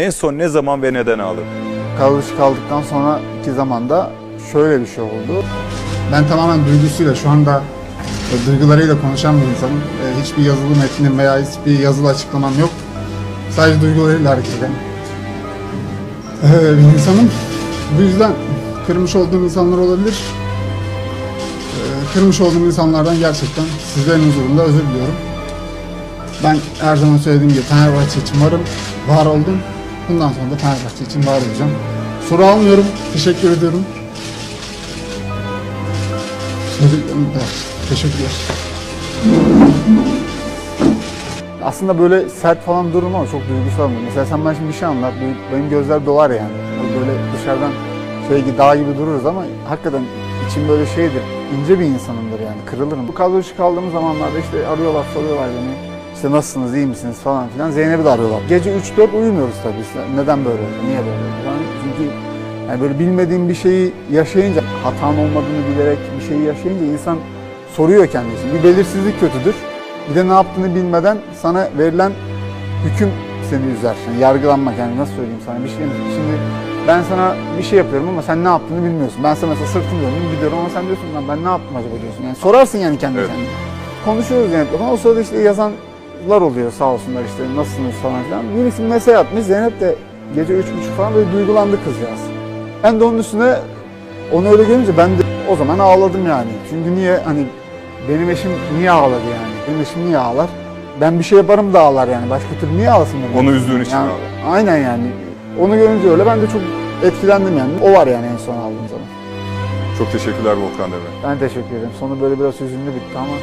En son ne zaman ve neden ağladın? Kalış kaldıktan sonraki zamanda şöyle bir şey oldu. Ben tamamen duygusuyla şu anda duygularıyla konuşan bir insanım. Hiçbir yazılı metnim veya hiçbir yazılı açıklamam yok. Sadece duygularıyla hareket eden bir insanım. Bu yüzden kırmış olduğum insanlar olabilir. E, kırmış olduğum insanlardan gerçekten sizlerin huzurunda özür diliyorum. Ben her zaman söylediğim gibi Fenerbahçe için varım, var oldum. Bundan sonra da Fenerbahçe için var olacağım. Soru almıyorum. Teşekkür ediyorum. Teşekkürler. Aslında böyle sert falan durum ama çok duygusal? Mesela sen bana şimdi bir şey anlat, benim- gözler dolar yani. Böyle dışarıdan şey dağ gibi dururuz ama hakikaten içim böyle şeydir. ince bir insanımdır yani, kırılırım. Bu kadro dışı kaldığımız zamanlarda işte arıyorlar, soruyorlar beni. İşte nasılsınız, iyi misiniz falan filan. Zeynep'i de arıyorlar. Gece 3-4 uyumuyoruz tabii. İşte Neden böyle niye böyle falan. Çünkü yani böyle bilmediğim bir şeyi yaşayınca, hatan olmadığını bilerek bir şeyi yaşayınca insan soruyor kendisi. Bir belirsizlik kötüdür. Bir de ne yaptığını bilmeden sana verilen hüküm seni üzer. Yani yargılanmak yani nasıl söyleyeyim sana bir şey Şimdi ben sana bir şey yapıyorum ama sen ne yaptığını bilmiyorsun. Ben sana mesela sırtımı dönüyorum gidiyorum ama sen diyorsun ben ne yaptım acaba diyorsun. Yani sorarsın yani kendi Evet. kendine. Konuşuyoruz yani falan. O sırada işte yazanlar oluyor sağ olsunlar işte nasılsınız falan filan. Birisi bir mesaj atmış. Zeynep de gece üç buçuk falan böyle duygulandı kızcağız. Ben de onun üstüne onu öyle görünce ben de o zaman ağladım yani. Çünkü niye hani benim eşim niye ağladı yani? Benim eşim niye ağlar? Ben bir şey yaparım da ağlar yani. Başka türlü niye ağlasın benim? Onu üzdüğün için yani, ağlar. Aynen yani. Onu görünce öyle ben de çok etkilendim yani. O var yani en son aldığım zaman. Çok teşekkürler Volkan Demir. Ben teşekkür ederim. Sonu böyle biraz hüzünlü bitti ama